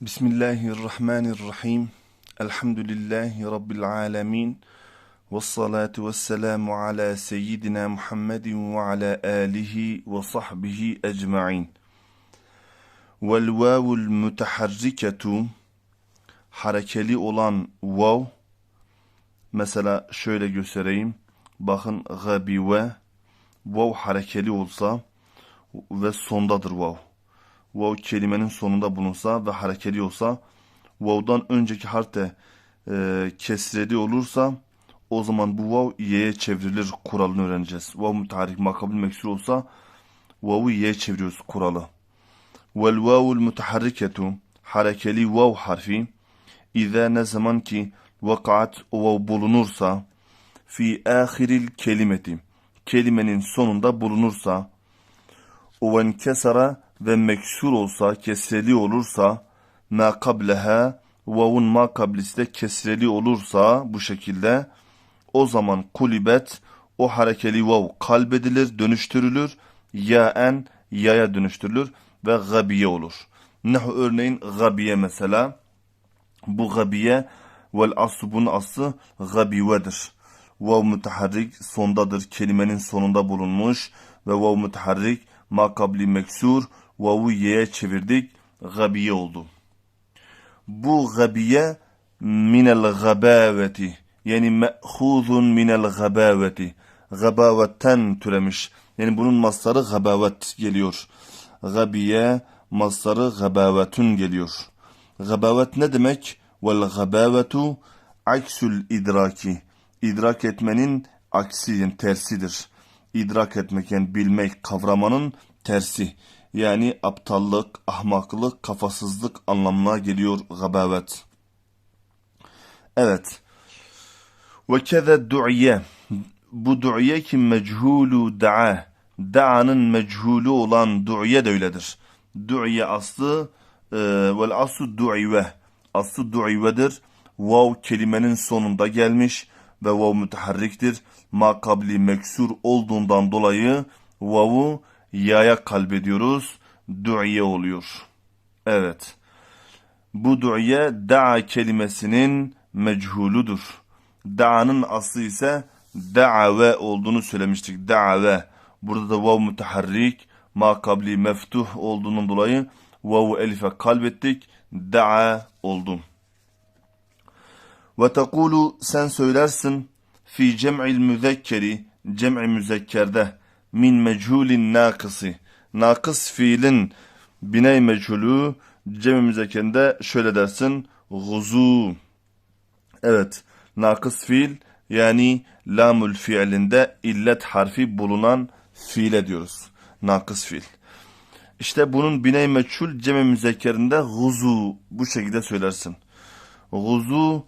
Bismillahirrahmanirrahim. Elhamdülillahi Rabbil alemin. Ve salatu ve selamu ala seyyidina Muhammedin ve ala alihi ve sahbihi ecma'in. Vel vavul müteharriketu harekeli olan vav mesela şöyle göstereyim. Bakın gabive vav harekeli olsa ve sondadır vav vav kelimenin sonunda bulunsa ve harekeli olsa vav'dan önceki harf de e, kesreli olursa o zaman bu vav y'ye çevrilir kuralını öğreneceğiz. Vav müteharrik makabil meksur olsa vav'u y'ye çeviriyoruz kuralı. Vel vavul müteharriketu harekeli vav harfi İza ne zaman ki vakaat o vav bulunursa fi ahiril kelimeti kelimenin sonunda bulunursa o kesara ve meksur olsa, kesreli olursa, ma kableha, vavun ma kablisi de kesreli olursa bu şekilde, o zaman kulibet, o harekeli vav kalbedilir, dönüştürülür, yaen, yaya dönüştürülür ve gabiye olur. Nehu örneğin gabiye mesela, bu gabiye vel aslu bunun aslı gabivedir. Vav müteharrik sondadır, kelimenin sonunda bulunmuş ve vav müteharrik makabli meksur Vav'u y'ye çevirdik. Gabiye oldu. Bu gabiye minel gabaveti. Yani me'huzun minel gabaveti. Gabavetten türemiş. Yani bunun mastarı gabavet geliyor. Gabiye mastarı gabavetun geliyor. Gabavet ne demek? Vel gabavetu aksul idraki. İdrak etmenin aksi yani tersidir. İdrak etmek yani bilmek, kavramanın tersi yani aptallık, ahmaklık, kafasızlık anlamına geliyor gabavet. Evet. Ve keze du'iye. Bu du'iye ki mechulu da'a. Da'anın mechulü olan du'iye de öyledir. Du'iye aslı e, vel aslu du'ive. Aslı du'ivedir. Vav kelimenin sonunda gelmiş ve vav müteharriktir. Ma kabli meksur olduğundan dolayı vavu yaya kalbediyoruz. Du'iye oluyor. Evet. Bu du'iye da'a kelimesinin mechuludur. Da'nın aslı ise da'ave olduğunu söylemiştik. Da'ave. Burada da vav müteharrik, ma kabli meftuh olduğunun dolayı vav elife kalbettik. Da'a oldu. Ve tekulu sen söylersin fi cem'il müzekkeri cem'i müzekkerde min mechulin nakısı. Nakıs fiilin biney meçhulü cem-i müzekerinde şöyle dersin. Guzu. Evet. Nakıs fiil yani lamül fiilinde illet harfi bulunan fiile diyoruz. Nakıs fiil. İşte bunun biney meçhul cem-i müzekkerinde guzu bu şekilde söylersin. Guzu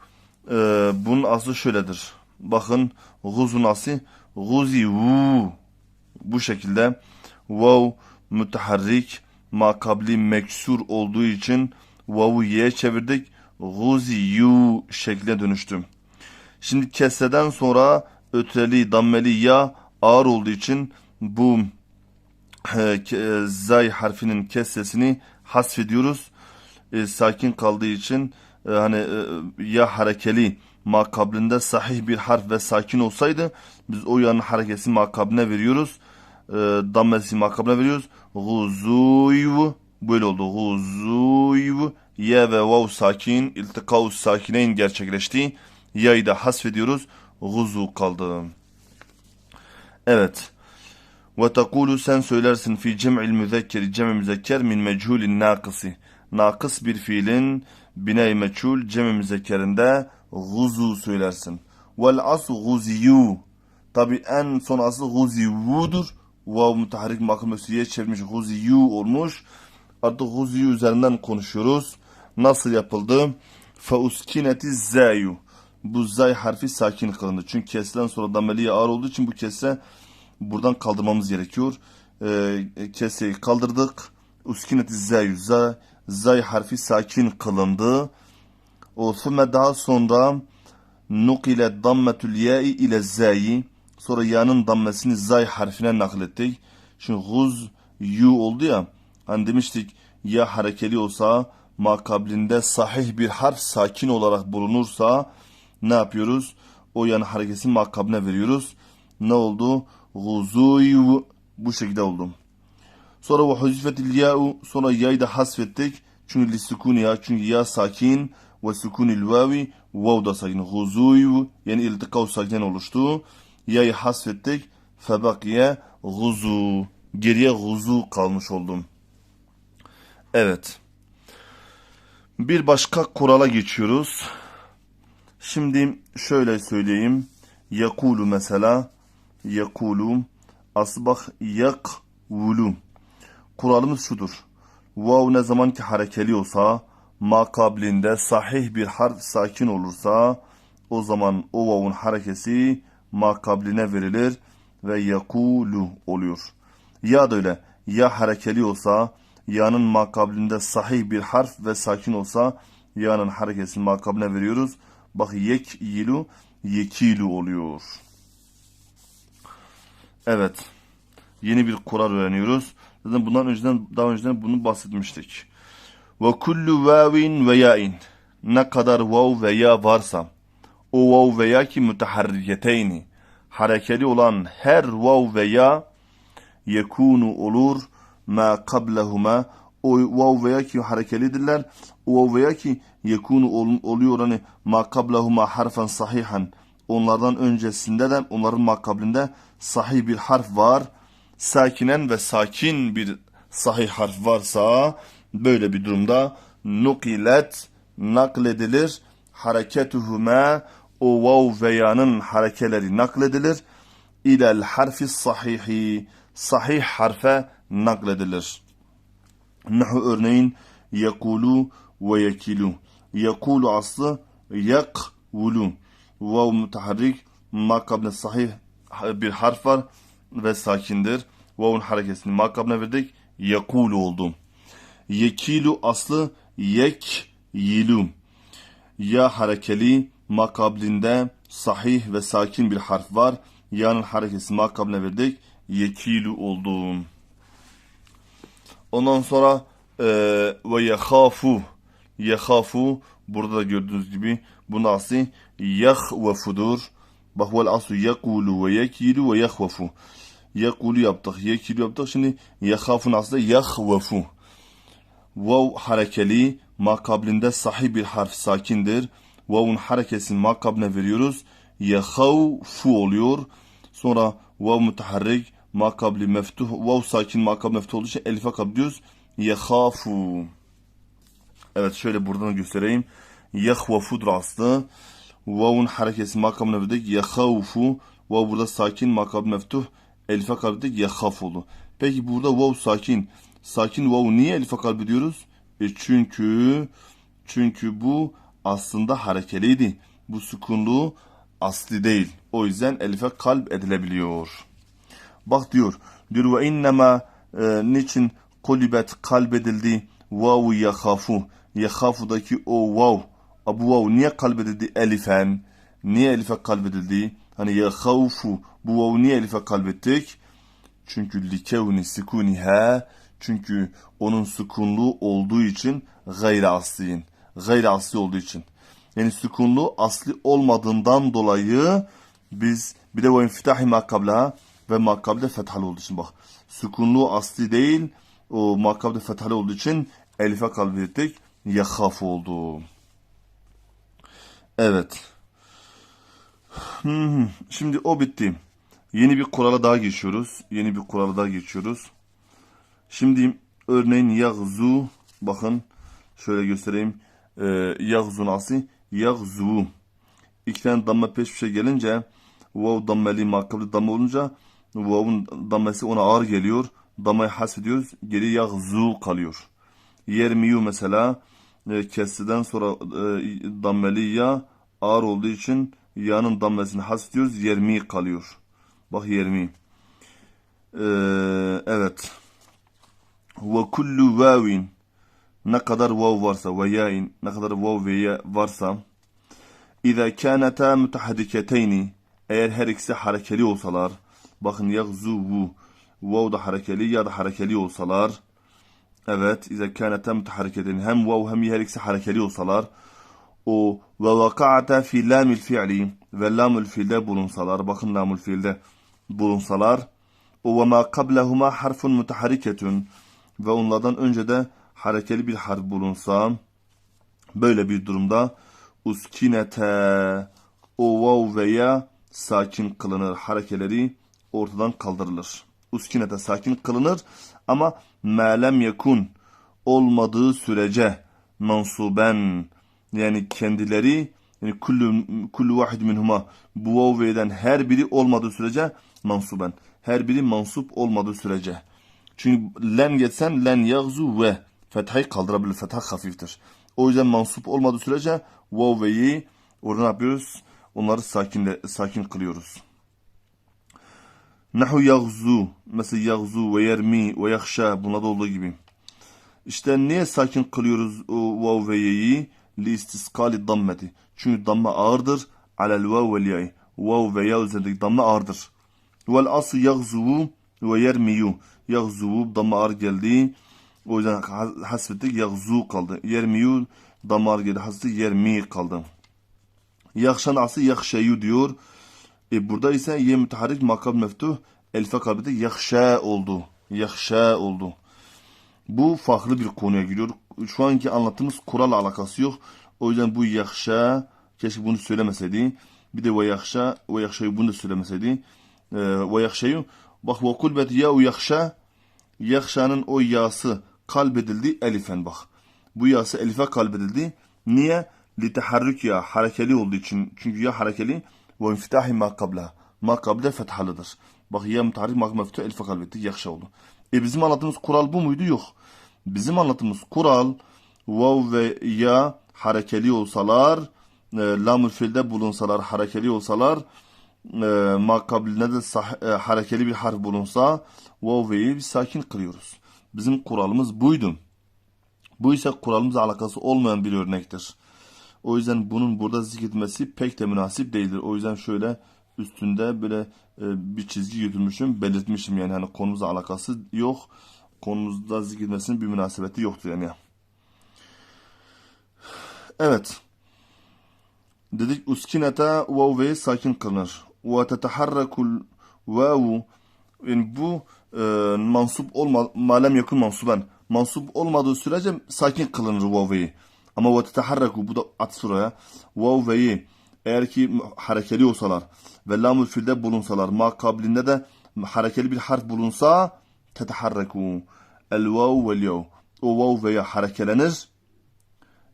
e, bunun aslı şöyledir. Bakın guzun aslı guzi vu bu şekilde vav müteharrik makabli meksur olduğu için vav'u y'ye çevirdik. Guziyu şekline dönüştü. Şimdi keseden sonra ötreli, dammeli ya ağır olduğu için bu e, zay harfinin kessesini hasfediyoruz. E, sakin kaldığı için e, hani e, ya harekeli makablinde sahih bir harf ve sakin olsaydı biz o yanın harekesi makabline veriyoruz e, dammesi makabına veriyoruz. Guzuyv böyle oldu. Guzuyv ye ve vav sakin iltikav sakineyn gerçekleşti. Ya'yı da hasfediyoruz. Guzu kaldı. Evet. Ve tekulu sen söylersin fi cem'il müzekkeri cem'i müzekker min mechulin nakısı. Nakıs bir fiilin biney meçhul cem'i müzekkerinde guzu söylersin. Vel asu guziyu. Tabi en son aslı guzivudur vav müteharrik makam ösüye çevirmiş guziyu olmuş. Artık guziyu üzerinden konuşuyoruz. Nasıl yapıldı? Fe uskineti zayu. Bu zay harfi sakin kılındı. Çünkü kesilen sonra dameliye ağır olduğu için bu kese buradan kaldırmamız gerekiyor. Ee, keseyi kaldırdık. Uskineti zayu. Zay, zay harfi sakin kılındı. O sümme daha sonra nukile dammetül ya'i ile zayi Sonra ya'nın dammesini zay harfine naklettik. Şimdi guz yu oldu ya. Hani demiştik ya harekeli olsa makablinde sahih bir harf sakin olarak bulunursa ne yapıyoruz? O yan hareketin makabline veriyoruz. Ne oldu? Guzuyu bu şekilde oldu. Sonra ve huzifetil ya'u sonra ya'yı da hasfettik. Çünkü lisukuni ya çünkü ya sakin ve sukunil vavi vav da sakin. Guzuyu yani iltikav sakin oluştu. Ya'yı hasfettik. Febakiye guzu. Geriye guzu kalmış oldum. Evet. Bir başka kurala geçiyoruz. Şimdi şöyle söyleyeyim. Yakulu mesela. Yakulu. Asbah yakulu. Kuralımız şudur. Vav ne zaman ki harekeli olsa, makablinde sahih bir harf sakin olursa, o zaman o vavun harekesi makabline verilir ve yakulu oluyor. Ya da öyle, ya harekeli olsa, ya'nın makablinde sahih bir harf ve sakin olsa, ya'nın harekesini makabline veriyoruz. Bak yek yilu, yekilu oluyor. Evet. Yeni bir kural öğreniyoruz. Zaten bundan önceden daha önceden bunu bahsetmiştik. Ve kullu vavin ve ya'in. Ne kadar vav ve ya varsa o vav ve ya ki müteharriketeyni. Harekeli olan her vav ve ya yekunu olur. Ma kablehuma o vav ve ya ki harekelidirler o vav ve ya ki yekunu ol, oluyor. Hani ma kablehuma harfen sahihan. Onlardan öncesinde de onların makablinde sahih bir harf var. Sakinen ve sakin bir sahih harf varsa böyle bir durumda nukilet nakledilir hareketuhuma o vav veyanın harekeleri nakledilir ilel harfi sahihi sahih harfe nakledilir. Nahu örneğin yekulu ve yekilu. Yekulu aslı yakvulu. Vav müteharrik makabne sahih bir harf var ve sakindir. Vav'un harekesini makabına verdik. Yakulu oldu. Yekilu aslı yek yilu. Ya harekeli makablinde sahih ve sakin bir harf var. Ya'nın harekesini makabına verdik. Yekilu oldu. Ondan sonra e, ve yehafu yehafu burada da gördüğünüz gibi bunun aslı yahvefudur. Bak vel aslu yekulu ve yekilu ve yahvefu. Yekulu yaptık, yekilu yaptık. Şimdi yehafun aslı yahvefu. Vav harekeli makablinde sahih bir harf sakindir. Vav'un harekesini makabline veriyoruz. Yehavfu oluyor. Sonra vav müteharrik makabli meftuh. Vav sakin makab meftuh olduğu için elife kablıyoruz. Yehafu. Evet şöyle buradan göstereyim. Yehvafudur aslı. Vav'un harekesi makamına verdik. Yehavfu. Vav burada sakin makab meftuh. Elife kalbi yehaf oldu. Peki burada vav sakin. Sakin vav niye elife kalbi diyoruz? E çünkü çünkü bu aslında harekeliydi. Bu sükunlu asli değil. O yüzden elife kalp edilebiliyor. Bak diyor. Diyor ve innema e, niçin kulibet kalbedildi vavu yakhafu. Yakhafu'daki o vav. Bu vav niye kalbedildi elifen? Niye elife kalbedildi? Hani yakhafu bu vav niye elife kalbettik? Çünkü likevni sukuniha çünkü onun sükunlu olduğu için gayri asliyin. Gayri asli olduğu için. Yani sükunlu asli olmadığından dolayı biz bir de ve infitahi makabla ve makabde fethalı olduğu için bak. Sükunlu asli değil o makabde fethalı olduğu için elife kalbettik. Yakhaf oldu. Evet. Hmm, şimdi o bitti. Yeni bir kurala daha geçiyoruz. Yeni bir kurala daha geçiyoruz. Şimdi örneğin yagzu bakın şöyle göstereyim. Ee, yagzu nasıl? Yagzu. İki tane damla peş peşe gelince vav dammeli makabli damla olunca vav'un dammesi ona ağır geliyor. Dammayı hasediyoruz. Geri yagzu kalıyor. Yermiyu mesela e, kesriden sonra e, dammeli ya ağır olduğu için ya'nın dammesini hasediyoruz. Yermi kalıyor. Bak yermi. Ee, evet. Ve kullu vavin. Ne kadar vav varsa ve ya'in ne kadar vav ve ya varsa İza kanata mutahaddiketeyni eğer her ikisi harekeli olsalar bakın yagzuvu vav da harekeli ya da harekeli olsalar Evet, ize kânete müteharriketin hem vav hem her ikisi harekeli olsalar o ve vaka'ate fi lamil fi'li. Ve lamul fiilde bulunsalar bakın lamul fiilde bulunsalar o ve ma kablehuma harfun mutaharriketun ve onlardan önce de harekeli bir harf bulunsa böyle bir durumda uskinete o vav veya sakin kılınır harekeleri ortadan kaldırılır. Uskinete sakin kılınır ama melem yekun olmadığı sürece mansuben yani kendileri yani kullu, kullu vahid minhuma bu vav ve her biri olmadığı sürece mansuben. Her biri mansup olmadığı sürece. Çünkü len geçsen len yagzu ve fethayı kaldırabilir. Fetha hafiftir. O yüzden mansup olmadığı sürece vav ve ye'yi orada ne yapıyoruz? Onları sakinle, sakin kılıyoruz. Nahu yagzu mesela yagzu ve yermi ve yakşa bunlarda olduğu gibi. İşte niye sakin kılıyoruz vav ve ye'yi? Li istiskali dammeti. Çünkü damme ağırdır. Alel vav ve ya'yı. Vav ve ya üzerindeki damme ağırdır. Vel aslı yagzu ve yermiyu. Yagzu damme ağır geldi. O yüzden hasbettik yagzu kaldı. Yermiyu damme ağır geldi. Hasbettik yermi kaldı. Yakşan aslı yakşeyu diyor. E burada ise ye müteharrik makam meftuh elfe kalbide yakşa oldu. Yakşa oldu. Bu farklı bir konuya giriyor. Şu anki anlattığımız kurala alakası yok. O yüzden bu yakşa keşke bunu söylemeseydi. Bir de ve yakşa ve yakşayı bunu da söylemeseydi. Ee, ve yakşayı bak ve kulbet ya yakşa yakşanın o yası kalbedildi elifen bak. Bu yası elife kalbedildi. Niye? Li teharrük ya harekeli olduğu için. Çünkü ya harekeli ve infitahi ma kabla. Ma kabla fethalıdır. Bak ya müteharrik ma meftu elife kalbetti. Yakşa oldu. E bizim anlattığımız kural bu muydu? Yok. Bizim anlattığımız kural vav ve ya harekeli olsalar e, lam fiilde bulunsalar harekeli olsalar e, makabline de sah, e, harekeli bir harf bulunsa vav ve ye'yi biz sakin kılıyoruz. Bizim kuralımız buydu. Bu ise kuralımızla alakası olmayan bir örnektir. O yüzden bunun burada zikretmesi pek de münasip değildir. O yüzden şöyle üstünde böyle e, bir çizgi götürmüşüm, belirtmişim yani hani konumuzla alakası yok. Konumuzda zikretmesinin bir münasebeti yoktur yani. Evet. Dedik uskinete vav ve sakin kılınır. Teteharrekul vavu yani bu e, mansup olma malem yakın mansuben mansup olmadığı sürece sakin kılınır vaveyi. Ama ve bu da at sıraya vaveyi eğer ki harekeli olsalar ve lamül filde bulunsalar ma kablinde de harekeli bir harf bulunsa teteharreku el vav vel yav o vav veya harekelenir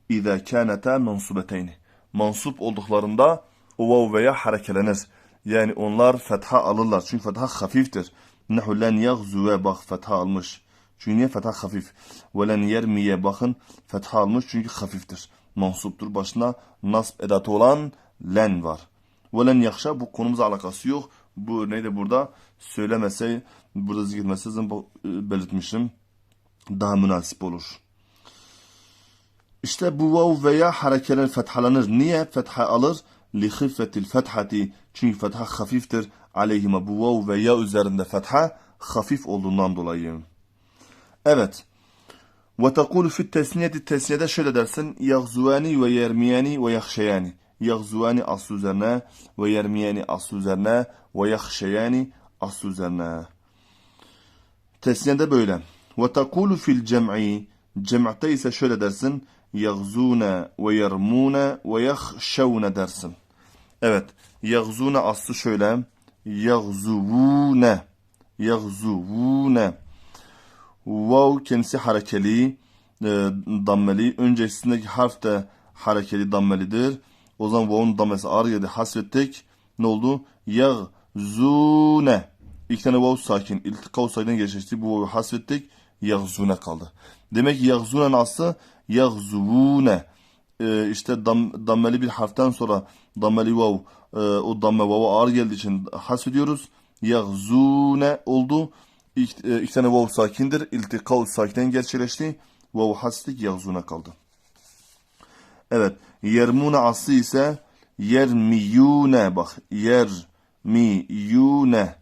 İza kâneta mansubeteyni. Mansup olduklarında o vav veya harekelenir. Yani onlar fetha alırlar. Çünkü fetha hafiftir. Nehu len yagzuve bak fetha almış. Çünkü niye fetha hafif? Ve len yermiye bakın fetha almış çünkü hafiftir. Mansuptur. Başına nasb edatı olan len var. Ve len yakşa bu konumuza alakası yok. Bu örneği de burada söylemese, burada zikretmese zaten belirtmişim. Daha münasip olur. İşte bu vav veya harekeler fethalanır. Niye fetha alır? Li hıffetil fethati. Çünkü fetha hafiftir. Aleyhime bu vav veya üzerinde fetha hafif olduğundan dolayı. Evet. Ve tekulu fit tesniyeti tesniyede şöyle dersin. Yagzuvani ve yermiyani ve yakşeyani. Yagzuvani aslı üzerine ve yermiyani aslı üzerine ve yakşeyani aslı üzerine. Tesniyede böyle. Ve tekulu fil cem'i. Cem'te ise şöyle dersin. Yagzuna ve yermuna ve yahşevne dersin. Evet. Yagzuna aslı şöyle. Yagzuvune. Yagzuvune. Vav kendisi harekeli. E, dammeli. Öncesindeki harf de harekeli dammelidir. O zaman vav'un dammesi ağır geldi. Hasrettik. Ne oldu? Yagzune. İlk tane vav sakin. İltikav sakin geçişti. Bu vav'u hasrettik. Yagzune kaldı. Demek ki yagzune'nin aslı yagzuvune. Ee, işte dam, dammeli bir harften sonra dammeli vav e, o damme vav'a ağır geldiği için hasfediyoruz. Yagzune oldu. İlk, e, ilk tane vav sakindir. İltikav sakinen gerçekleşti. Vav hasfettik yagzune kaldı. Evet. Yermune aslı ise yermiyune bak. Yermiyune.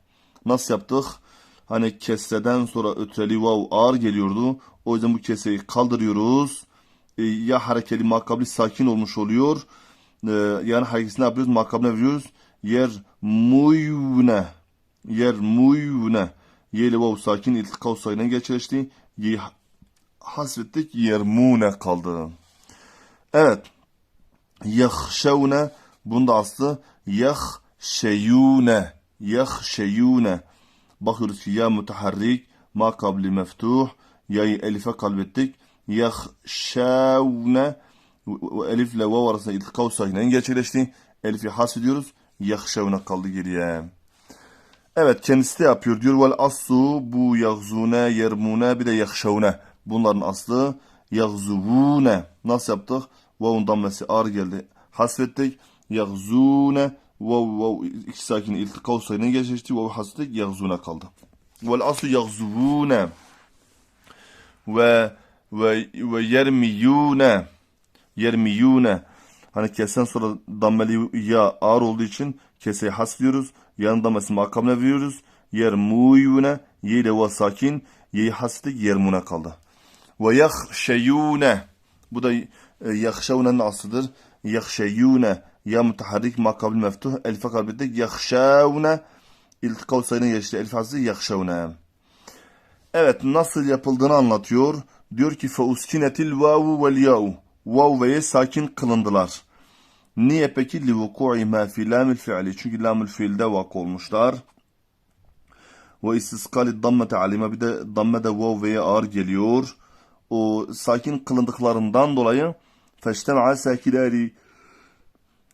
Nasıl yaptık? Hani kesreden sonra ötreli vav ağır geliyordu. O yüzden bu keseyi kaldırıyoruz. E, ya harekeli makabli sakin olmuş oluyor. E, yani hareketini yapıyoruz? Makabline veriyoruz. Yer muyune. Yer muyune. Ye ile vav sakin iltika sayına gerçekleşti. Ye hasrettik. Yermune kaldı. Evet. Yahşevne. Bunda aslı yahşeyune. Yahşeyune. Bakıyoruz ki ya müteharrik. Ma kabli meftuh. Ya'yı elife kalbettik. Yahşevne. Ve elif ile vav arasında iltika sayının gerçekleşti. Elifi has ediyoruz. Yahşevne kaldı geriye. Evet kendisi de yapıyor diyor. Vel aslu bu yagzune, yermune bir de yakşavune. Bunların aslı yagzuvune. Nasıl yaptık? Vav'un dammesi ağır geldi. Hasrettik. Yagzune. Vav vav iki sakin iltika sayının gerçekleşti. Vav hasrettik. Yagzune kaldı. Vel aslu yagzuvune. Ve ve ve yermiyune. Yermiyune. Hani kesen sonra dammeli ya ağır olduğu için keseyi hasliyoruz. Yanın dammesi makamına veriyoruz. Yermuyune. Ye ile va sakin. Ye'yi haslik yermune kaldı. Ve yahşeyune. Bu da e, yahşevne'nin aslıdır. Yahşeyune. Ya mutaharrik makabil meftuh. Elif'e kalbettik. Yahşevne. İltikav sayının geçti. Elif hasli yahşevne. Evet nasıl yapıldığını anlatıyor. Diyor ki feuskinetil vavu vel ya'u. Vav ve ye sakin kılındılar. Niye peki? Li vuku'i ma fi lamil fi'li. Çünkü lamil fiilde vak olmuşlar. Ve istiskali dammete alime. Bir de dammede vav ve ye ağır geliyor. O sakin kılındıklarından dolayı feştema'a sakilari.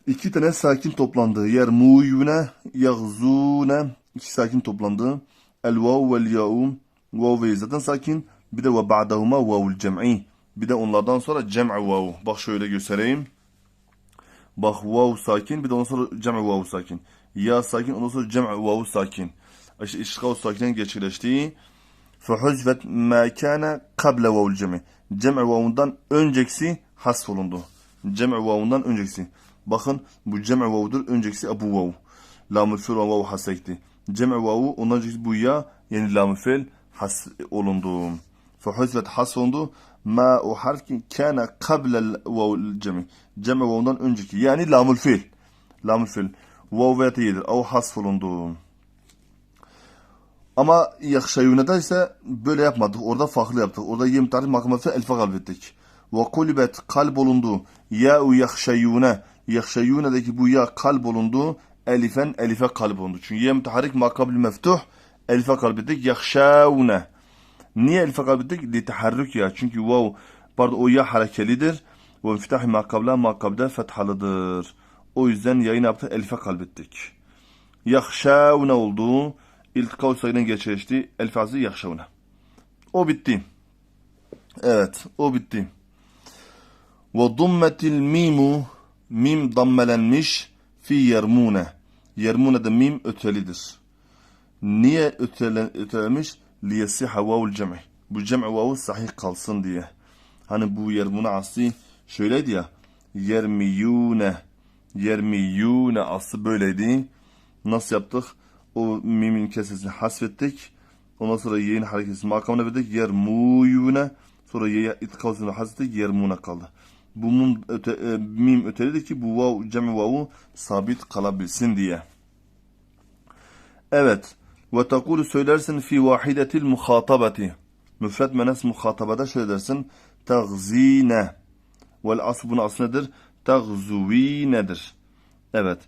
İki tane sakin toplandı. Yer muyune, yagzune. İki sakin toplandı. El vav vel ya'u. Vav zaten sakin. Bir de ve ba'dahuma vavul cem'i. Bir de onlardan sonra cem'i vav. Bak şöyle göstereyim. Bak vav sakin. Bir de ondan sonra cem'i vav sakin. Ya sakin. Ondan sonra cem'i vav sakin. İşte işgal sakinen gerçekleşti. Fehuzvet ma kana qabla vavul cem'i. Cem'i vavundan önceki hasf olundu. Cem'i vavundan önceki. Bakın bu cem'i vavudur. Önceki Abu vav. Lamül fil vav hasekti. Cem'i vavu ondan önceki bu ya yani lamül has olundu. Fehuzvet has olundu. Ma o harfi kana qabla vavul cem'i. Cem'i vavundan önceki yani lamül fil. Lamül fil. Vav ve yedir. O hasf olundu. Ama yakşayunada ise böyle yapmadık. Orada farklı yaptık. Orada yem tarih makamata elfa kalbettik. Ve kulibet kalp olundu. Ya u yakşayune. Yakşayune'deki bu ya kalp olundu. Elifen elife kalp olundu. Çünkü yem tahrik makabil meftuh. Elife kalbettik. Yakşavune. Niye elife kalbettik? Li taharrük ya. Çünkü vav pardon o ya harekelidir. Ve infitahi makabla makabda fethalıdır. O yüzden yayın yaptık. Elife kalbettik. Yakşavune oldu. İltikav sayının gerçekleşti. El fazlı yakşavuna. O bitti. Evet, o bitti. Ve dummetil mimu mim dammelenmiş fi yermune. Yermune'de mim ötelidir. Niye ötelen, ötelenmiş? Liyesiha vavul cem'i. Bu cem'i vavu sahih kalsın diye. Hani bu yermune asli şöyleydi ya. Yermiyune. Yermiyune aslı böyleydi. Nasıl yaptık? o mimin kesesini hasfettik. Ondan sonra yeğin hareketini makamına verdik. Yermuyune. Sonra yeğe itkavsını hasfettik. Yermune kaldı. Bu mim, öte, e, mim ötelidir ki bu vav, cemi vavu sabit kalabilsin diye. Evet. Ve tekulu söylersin fi vahidetil muhatabati. Müfret menes muhatabada şöyle dersin. Tagzine. Vel aslı bunun aslı nedir? Tagzuvinedir. Evet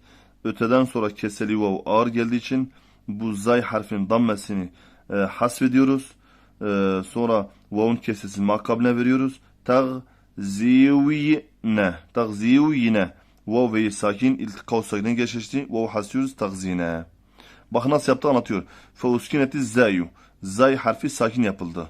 öteden sonra keseli vav ağır geldiği için bu zay harfinin dammesini e, hasfediyoruz. E, sonra vavun kesesini makabline veriyoruz. Tagziyine. Tagziyine. Vav ve sakin iltikav sakinden geçişti. Vav hasıyoruz. Tagzine. Bak nasıl yaptı anlatıyor. Feuskineti zayu. Zay harfi sakin yapıldı.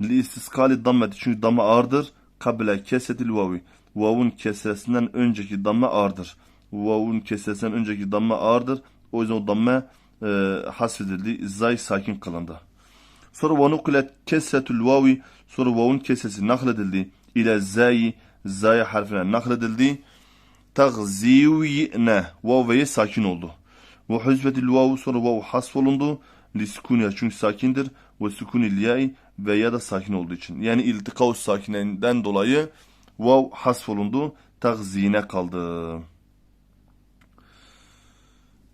Li istiskali dammeti. Çünkü damma ağırdır. Kabile kesetil vavi. Vavun kesesinden önceki damma ağırdır vavun kesesinden önceki damma ağırdır. O yüzden o damma e, hasfedildi. Zay sakin kılındı. Sonra vanukulet kesetül vavi sonra vavun kesesi nakledildi. İle zayi zay harfine nakledildi. Tagziyine vav ve sakin oldu. Ve hüzbetil vavu sonra vav hasf olundu. Li sukuniye çünkü sakindir. Ve sukunil ya'i ve ya da sakin olduğu için. Yani iltikaus sakinenden dolayı vav hasf olundu. Takzine kaldı.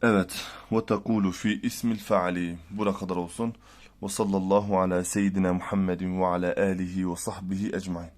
Evet. Ve tekulu fi ismil faali. Buna kadar olsun. Ve sallallahu ala seyyidina Muhammedin ve ala alihi ve sahbihi ecmain.